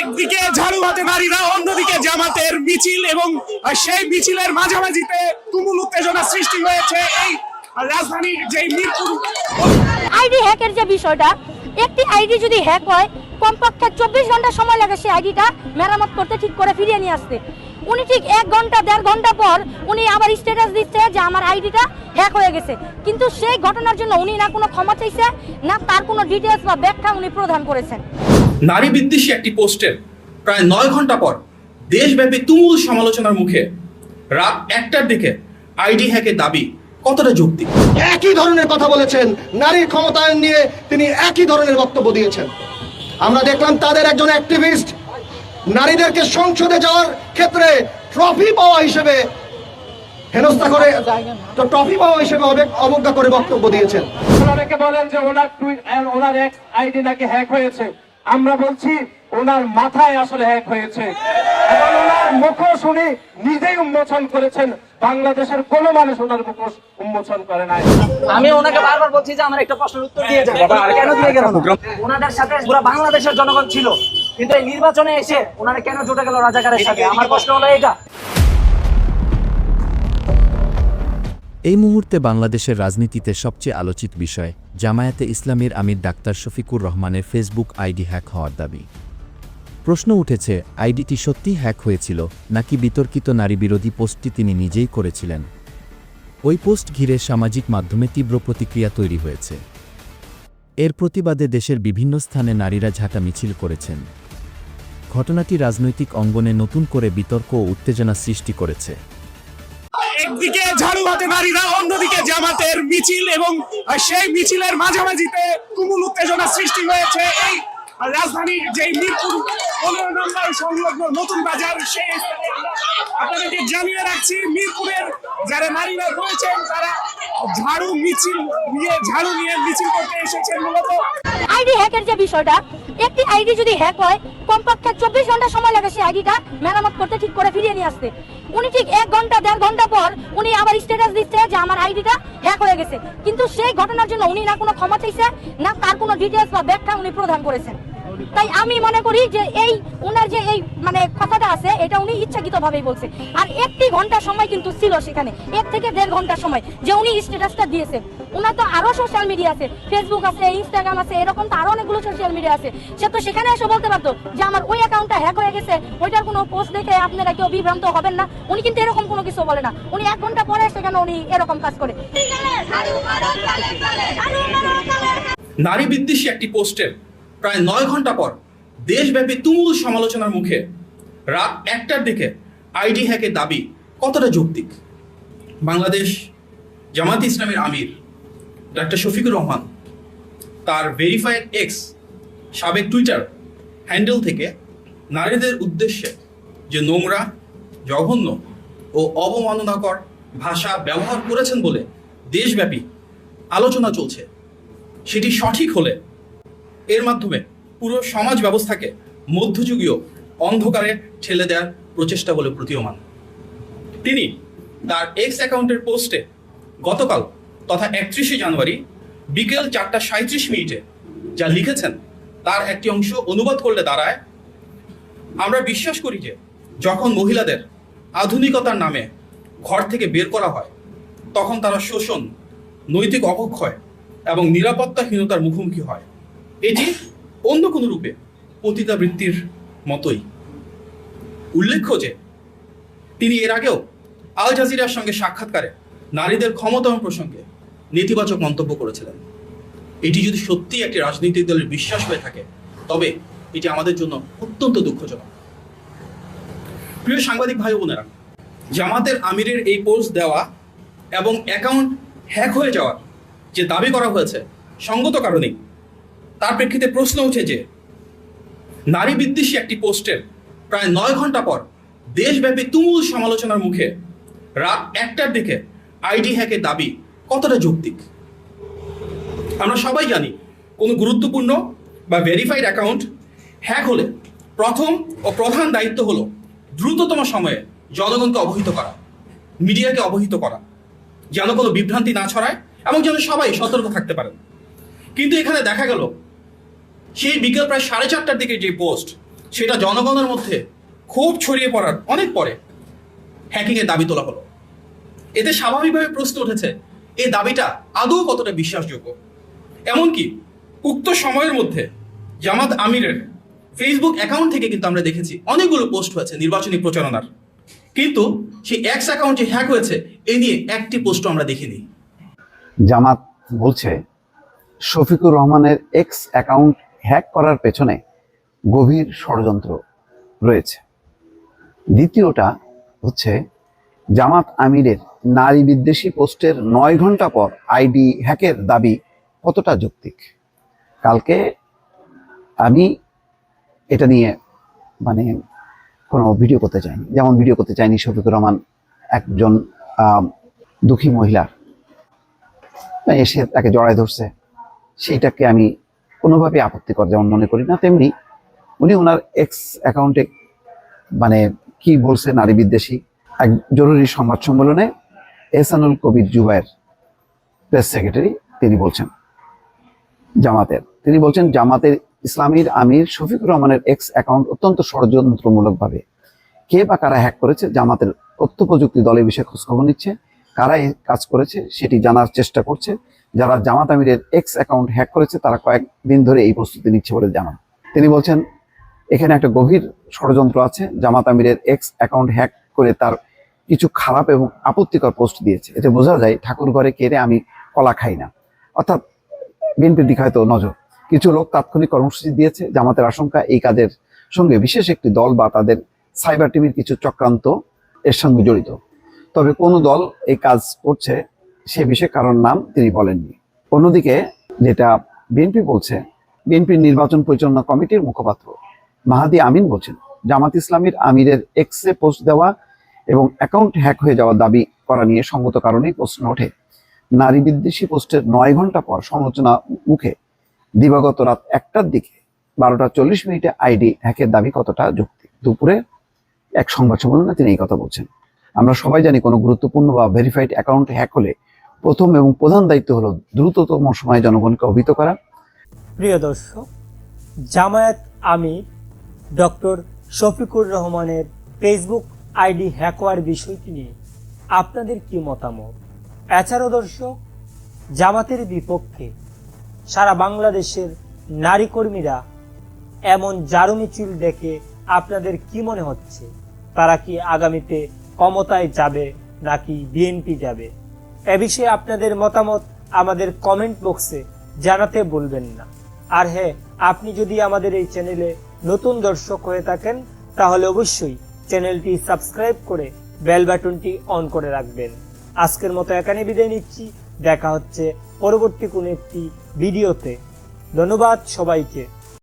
একদিকে ঝাড়ু হাতে নারীরা, অন্যদিকে জামাতের মিছিল এবং সেই মিছিলের মাঝামাঝিতে তুমুল উত্তেজনা সৃষ্টি হয়েছে। এই রাজধানীর যে মিরপুর, আইডি হ্যাকের যে বিষয়টা, একটি আইডি যদি হ্যাক হয়, কমপক্ষে চব্বিশ ঘণ্টা সময় লাগে সেই আইডিটা মেরামত করতে, ঠিক করে ফিরিয়ে নিয়ে আসতে। উনি ঠিক এক ঘণ্টা, দেড় ঘণ্টা পর উনি আবার স্ট্যাটাস দিচ্ছে যে আমার আইডিটা হ্যাক হয়ে গেছে। কিন্তু সেই ঘটনার জন্য উনি না কোনো ক্ষমা চাইছে না তার কোনো ডিটেলস বা ব্যাখ্যা উনি প্রদান করেছেন। নারী বিদ্বেষী একটি পোস্টের প্রায় নয় ঘণ্টা পর দেশব্যাপী তুমুল সমালোচনার মুখে রাত একটার দিকে আইডি হ্যাকের দাবি কতটা যুক্তি একই ধরনের কথা বলেছেন। নারীর ক্ষমতায়ন নিয়ে তিনি একই ধরনের বক্তব্য দিয়েছেন। আমরা দেখলাম তাদের একজন অ্যাক্টিভিস্ট। নারীদেরকে সংসদে যাওয়ার ক্ষেত্রে ট্রফি পাওয়া হিসেবে হেনস্থা করে তো ট্রফি পাওয়া হিসেবে অবে- অবজ্ঞা করে বক্তব্য দিয়েছেন। অনেকে বলেন যে ওনার টুইট ওনার এক আইডি নাকি হ্যাক হয়েছে। আমরা বলছি ওনার মাথায় আসলে হ্যাক হয়েছে। এবং ওনার মুখোশ উনি নিজেই উন্মোচন করেছেন। বাংলাদেশের কোন মানুষ ওনার মুখোশ উন্মোচন করে নাই। আমি ওনাকে বারবার বলছি যে আমার একটা প্রশ্নের উত্তর দিয়ে যান। কেন দিয়ে গেল ওনাদের সাথে পুরো বাংলাদেশের জনগণ ছিল। কিন্তু এই নির্বাচনে এসে ওনারা কেন জুটে গেল রাজাকারের সাথে? আমার প্রশ্ন হলো এটা এই মুহূর্তে বাংলাদেশের রাজনীতিতে সবচেয়ে আলোচিত বিষয়, জামায়াতে ইসলামের আমির ডাক্তার শফিকুর রহমানের ফেসবুক আইডি হ্যাক হওয়ার দাবি। প্রশ্ন উঠেছে, আইডিটি সত্যি হ্যাক হয়েছিল, নাকি বিতর্কিত নারী বিরোধী পোস্টটি তিনি নিজেই করেছিলেন? ওই পোস্ট ঘিরে সামাজিক মাধ্যমে তীব্র প্রতিক্রিয়া তৈরি হয়েছে। এর প্রতিবাদে দেশের বিভিন্ন স্থানে নারীরা ঝাঁটা মিছিল করেছেন। ঘটনাটি রাজনৈতিক অঙ্গনে নতুন করে বিতর্ক ও উত্তেজনা সৃষ্টি করেছে। একদিকে নারীরা, অন্যদিকে জামাতের মিছিল এবং সেই মিছিলের মাঝামাঝিতে তুমুল উত্তেজনা সৃষ্টি হয়েছে। এই রাজধানীর যে মিরপুর পনেরো নম্বর সংলগ্ন নতুন বাজার, সেই আপনাদেরকে জানিয়ে রাখছি, মিরপুরের যারা নারীরা রয়েছেন, তারা ঝাড়ু মিছিল নিয়ে, ঝাড়ু নিয়ে মিছিল করতে এসেছেন মূলত। আইডি হ্যাকের যে বিষয়টা একটি আইডি যদি হ্যাক হয়, কমপক্ষে চব্বিশ ঘণ্টা সময় লাগে সেই আইডিটা মেরামত করতে, ঠিক করে ফিরিয়ে নিয়ে আসতে। উনি ঠিক এক ঘণ্টা, দেড় ঘণ্টা পর উনি আবার স্ট্যাটাস দিচ্ছে যে আমার আইডিটা হ্যাক হয়ে গেছে। কিন্তু সেই ঘটনার জন্য উনি না কোনো ক্ষমা চাইছে, না তার কোনো ডিটেলস বা ব্যাখ্যা উনি প্রদান করেছেন। তাই আমি মনে করি যে এই ওনার যে এই মানে কথাটা আছে, এটা উনি ইচ্ছাকৃত ভাবেই বলছে। আর একটি ঘণ্টা সময় কিন্তু ছিল সেখানে। এক থেকে দেড় ঘণ্টা সময় যে উনি স্ট্যাটাসটা দিয়েছে। ওনার তো আরও সোশ্যাল মিডিয়া আছে। ফেসবুক আছে ইনস্টাগ্রাম আছে, এরকম তো আরও অনেকগুলো সোশ্যাল মিডিয়া আছে। সে তো সেখানে এসে বলতে পারতো যে আমার ওই অ্যাকাউন্টটা হ্যাক হয়ে গেছে, ওইটার কোনো পোস্ট দেখে আপনারা কেউ বিভ্রান্ত হবেন না। উনি কিন্তু এরকম কোনো কিছু বলে না। উনি এক ঘণ্টা পরে সেখানে উনি এরকম কাজ করে। নারী বিদ্বেষী একটি পোস্টের প্রায় নয় ঘণ্টা পর দেশব্যাপী তুমুল সমালোচনার মুখে রাত একটার দিকে আইডি হ্যাকের দাবি কতটা যৌক্তিক? বাংলাদেশ জামাত ইসলামের আমির ডাক্তার শফিকুর রহমান তার ভেরিফাইড এক্স সাবেক টুইটার হ্যান্ডেল থেকে নারীদের উদ্দেশ্যে যে নোংরা, জঘন্য ও অবমাননাকর ভাষা ব্যবহার করেছেন বলে দেশব্যাপী আলোচনা চলছে। সেটি সঠিক হলে এর মাধ্যমে পুরো সমাজ ব্যবস্থাকে মধ্যযুগীয় অন্ধকারে ঠেলে দেওয়ার প্রচেষ্টা বলে প্রতীয়মান। তিনি তার এক্স অ্যাকাউন্টের পোস্টে গতকাল তথা একত্রিশে জানুয়ারি বিকেল চারটা সাঁত্রিশ মিনিটে যা লিখেছেন, তার একটি অংশ অনুবাদ করলে দাঁড়ায়, আমরা বিশ্বাস করি যে যখন মহিলাদের আধুনিকতার নামে ঘর থেকে বের করা হয়, তখন তারা শোষণ, নৈতিক অবক্ষয় এবং নিরাপত্তাহীনতার মুখোমুখি হয়। এটি অন্য কোনো রূপে পতিতাবৃত্তির মতোই। উল্লেখ্য যে, তিনি এর আগেও আল জাজিরার সঙ্গে সাক্ষাৎকারে নারীদের ক্ষমতায়ন প্রসঙ্গে নেতিবাচক মন্তব্য করেছিলেন। এটি যদি সত্যি একটি রাজনৈতিক দলের বিশ্বাস হয়ে থাকে, তবে এটি আমাদের জন্য অত্যন্ত দুঃখজনক। প্রিয় সাংবাদিক ভাই বোনেরা, জামাতের আমিরের এই পোস্ট দেওয়া এবং অ্যাকাউন্ট হ্যাক হয়ে যাওয়ার যে দাবি করা হয়েছে, সঙ্গত কারণেই তার প্রেক্ষিতে প্রশ্ন উঠে যে, নারী বিদ্বেষী একটি পোস্টের প্রায় নয় ঘণ্টা পর দেশব্যাপী তুমুল সমালোচনার মুখে রাত একটার দিকে আইডি হ্যাকের দাবি কতটা যৌক্তিক? আমরা সবাই জানি কোনো গুরুত্বপূর্ণ বা ভেরিফাইড অ্যাকাউন্ট হ্যাক হলে প্রথম ও প্রধান দায়িত্ব হলো দ্রুততম সময়ে জনগণকে অবহিত করা, মিডিয়াকে অবহিত করা, যেন কোনো বিভ্রান্তি না ছড়ায় এবং যেন সবাই সতর্ক থাকতে পারেন। কিন্তু এখানে দেখা গেল সেই বিকেল প্রায় সাড়ে চারটার দিকে যে পোস্ট, সেটা জনগণের মধ্যে খুব ছড়িয়ে পড়ার অনেক পরে হ্যাকিংয়ের দাবি তোলা হলো। এতে স্বাভাবিকভাবে প্রশ্ন উঠেছে, এই দাবিটা আদৌ কতটা বিশ্বাসযোগ্য? এমনকি উক্ত সময়ের মধ্যে জামাত আমিরের ফেসবুক অ্যাকাউন্ট থেকে কিন্তু আমরা দেখেছি, অনেকগুলো পোস্ট হয়েছে নির্বাচনী প্রচারণার। কিন্তু সেই এক্স অ্যাকাউন্ট যে হ্যাক হয়েছে এই নিয়ে একটি পোস্টও আমরা দেখিনি। জামাত বলছে, শফিকুর রহমানের এক্স অ্যাকাউন্ট হ্যাক করার পেছনে গভীর ষড়যন্ত্র রয়েছে। দ্বিতীয়টা হচ্ছে, জামাত আমিরের নারী বিদ্বেষী পোস্টের নয় ঘণ্টা পর আইডি হ্যাকের দাবি কতটা যৌক্তিক? কালকে আমি এটা নিয়ে মানে কোনো ভিডিও করতে চাইনি। যেমন ভিডিও করতে চাইনি শফিকুর রহমান একজন দুঃখী মহিলার। এসে তাকে জড়ায় ধরছে। সেইটাকে আমি কোনোভাবে আপত্তিকর যেমন মনে করি না, তেমনি উনি ওনার এক্স অ্যাকাউন্টে মানে কি বলছে নারী বিদ্বেষী, এক জরুরি সংবাদ সম্মেলনে এহসানুল কবির জুবায়ের প্রেস সেক্রেটারি তিনি বলছেন, জামাতের। তিনি বলছেন, জামাতের ইসলামীর আমির শফিকুর রহমানের এক্স অ্যাকাউন্ট অত্যন্ত ষড়যন্ত্রমূলকভাবে। কে বা কারা হ্যাক করেছে, জামাতের তথ্য প্রযুক্তি দলের বিষয়ে খোঁজখবর নিচ্ছে, কারা কাজ করেছে, সেটি জানার চেষ্টা করছে যারা জামাত আমিরের এক্স অ্যাকাউন্ট হ্যাক করেছে, তারা কয়েকদিন ধরে এই প্রস্তুতি নিচ্ছে বলে জানান। তিনি বলছেন, এখানে একটা গভীর ষড়যন্ত্র আছে, জামাত আমিরের এক্স অ্যাকাউন্ট হ্যাক করে তার কিছু খারাপ এবং আপত্তিকর পোস্ট দিয়েছে। এতে বোঝা যায়, ঠাকুর ঘরে কেড়ে আমি কলা খাই না। অর্থাৎ বিএনপির দিকে হয়তো নজর। কিছু লোক তাৎক্ষণিক কর্মসূচি দিয়েছে, জামাতের আশঙ্কা এই কাজের সঙ্গে বিশেষ একটি দল বা তাদের সাইবার টিমের কিছু চক্রান্ত এর সঙ্গে জড়িত। তবে কোন দল এই কাজ করছে সে বিষয়ে কারোর নাম তিনি বলেননি। অন্যদিকে যেটা বিএনপি বলছে, বিএনপির নির্বাচন পরিচালনা কমিটির মুখপাত্র মাহাদি আমিন বলছেন, জামাত ইসলামীর আমিরের এক্সে পোস্ট দেওয়া এবং অ্যাকাউন্ট হ্যাক হয়ে যাওয়ার দাবি করা নিয়ে সঙ্গত কারণেই প্রশ্ন ওঠে। নারী বিদ্বেষী পোস্টের নয় ঘণ্টা পর সমালোচনা মুখে দিবাগত রাত একটার দিকে বারোটা চল্লিশ মিনিটে আইডি হ্যাকের দাবি কতটা যুক্তি দুপুরে এক সংবাদ সম্মেলনে তিনি এই কথা বলছেন। আমরা সবাই জানি কোনো গুরুত্বপূর্ণ বা ভেরিফাইড অ্যাকাউন্ট হ্যাক হলে প্রথম এবং প্রধান দায়িত্ব হলো দ্রুততম সময়ে জনগণকে অভিহিত করা। প্রিয় দর্শক, জামায়াত আমি ডক্টর শফিকুর রহমানের ফেসবুক আইডি হ্যাক হওয়ার বিষয়টি নিয়ে আপনাদের কি মতামত? এছাড়াও দর্শক, জামাতের বিপক্ষে সারা বাংলাদেশের নারী কর্মীরা এমন জারু মিছিল দেখে আপনাদের কি মনে হচ্ছে? তারা কি আগামীতে ক্ষমতায় যাবে নাকি বিএনপি যাবে? এ বিষয়ে আপনাদের মতামত আমাদের কমেন্ট বক্সে জানাতে বলবেন না। আর হ্যাঁ আপনি যদি আমাদের এই চ্যানেলে নতুন দর্শক হয়ে থাকেন, তাহলে অবশ্যই চ্যানেলটি সাবস্ক্রাইব করে বেল বাটনটি অন করে রাখবেন। আজকের মতো এখানে বিদায় নিচ্ছি। দেখা হচ্ছে পরবর্তী কোনো একটি ভিডিওতে ধন্যবাদ সবাইকে।